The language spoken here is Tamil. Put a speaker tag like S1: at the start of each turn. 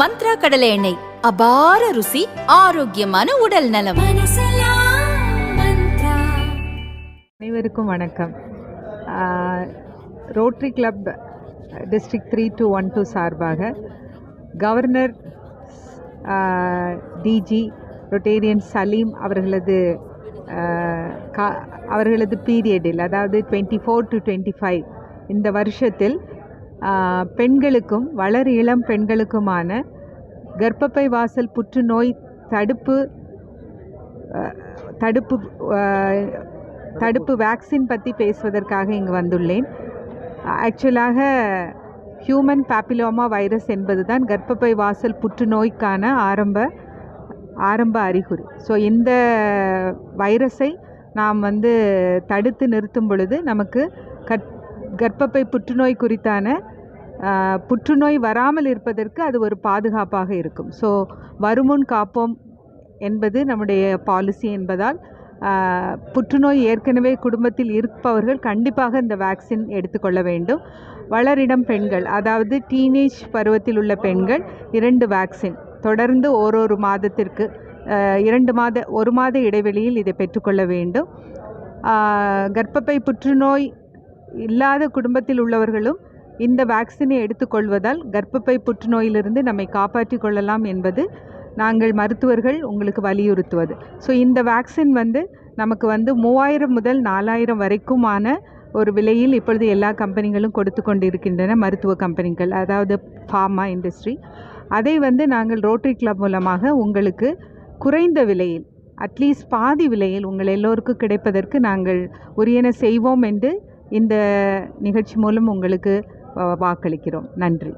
S1: மந்த்ரா கடலை எண்ணெய். அபார ருசி ஆரோக்கியமான உடல் நலம்.
S2: அனைவருக்கும் வணக்கம். Rotary club district three two one two சார்பாக கவர்னர் டிஜி ரொட்டேரியன் சலீம் அவர்களது அவர்களது பீரியடில் அதாவது twenty four to twenty five இந்த வருஷத்தில் பெண்களுக்கும் வளர் இளம் பெண்களுக்குமான கர்ப்பப்பை வாசல் புற்றுநோய் தடுப்பு தடுப்பு தடுப்பு வேக்சின் பற்றி பேசுவதற்காக இங்கு வந்துள்ளேன். ஆக்சுவலாக ஹியூமன் பாப்பிலோமா வைரஸ் என்பது தான் கர்ப்பப்பை வாசல் புற்றுநோய்க்கான ஆரம்ப ஆரம்ப அறிகுறி. ஸோ இந்த வைரஸை நாம் வந்து தடுத்து நிறுத்தும் பொழுது நமக்கு கற் கர்ப்பப்பை புற்றுநோய் குறித்தான புற்றுநோய் வராமல் இருப்பதற்கு அது ஒரு பாதுகாப்பாக இருக்கும். ஸோ வருமுன் காப்போம் என்பது நம்முடைய பாலிசி என்பதால் புற்றுநோய் ஏற்கனவே குடும்பத்தில் இருப்பவர்கள் கண்டிப்பாக இந்த வேக்சின் எடுத்துக்கொள்ள வேண்டும். வளரிடம் பெண்கள் அதாவது டீனேஜ் பருவத்தில் உள்ள பெண்கள் இரண்டு வேக்சின் தொடர்ந்து ஓரொரு மாதத்திற்கு இரண்டு மாத ஒரு மாத இடைவெளியில் இதை பெற்றுக்கொள்ள வேண்டும். கர்ப்பப்பை புற்றுநோய் இல்லாத குடும்பத்தில் உள்ளவர்களும் இந்த வேக்சினை எடுத்துக்கொள்வதால் கர்ப்பப்பை புற்றுநோயிலிருந்து நம்மை காப்பாற்றிக் கொள்ளலாம் என்பது நாங்கள் மருத்துவர்கள் உங்களுக்கு வலியுறுத்துவது. ஸோ இந்த வேக்சின் வந்து நமக்கு வந்து மூவாயிரம் முதல் நாலாயிரம் வரைக்குமான ஒரு விலையில் இப்பொழுது எல்லா கம்பெனிகளும் கொடுத்து கொண்டிருக்கின்றன மருத்துவ கம்பெனிகள் அதாவது ஃபார்மா இண்டஸ்ட்ரி அதை வந்து நாங்கள் ரோட்டரி கிளப் மூலமாக உங்களுக்கு குறைந்த விலையில் அட்லீஸ்ட் பாதி விலையில் உங்கள் எல்லோருக்கும் கிடைப்பதற்கு நாங்கள் உரியன செய்வோம் என்று இந்த நிகழ்ச்சி மூலம் உங்களுக்கு வாக்களிக்கிறோம். நன்றி.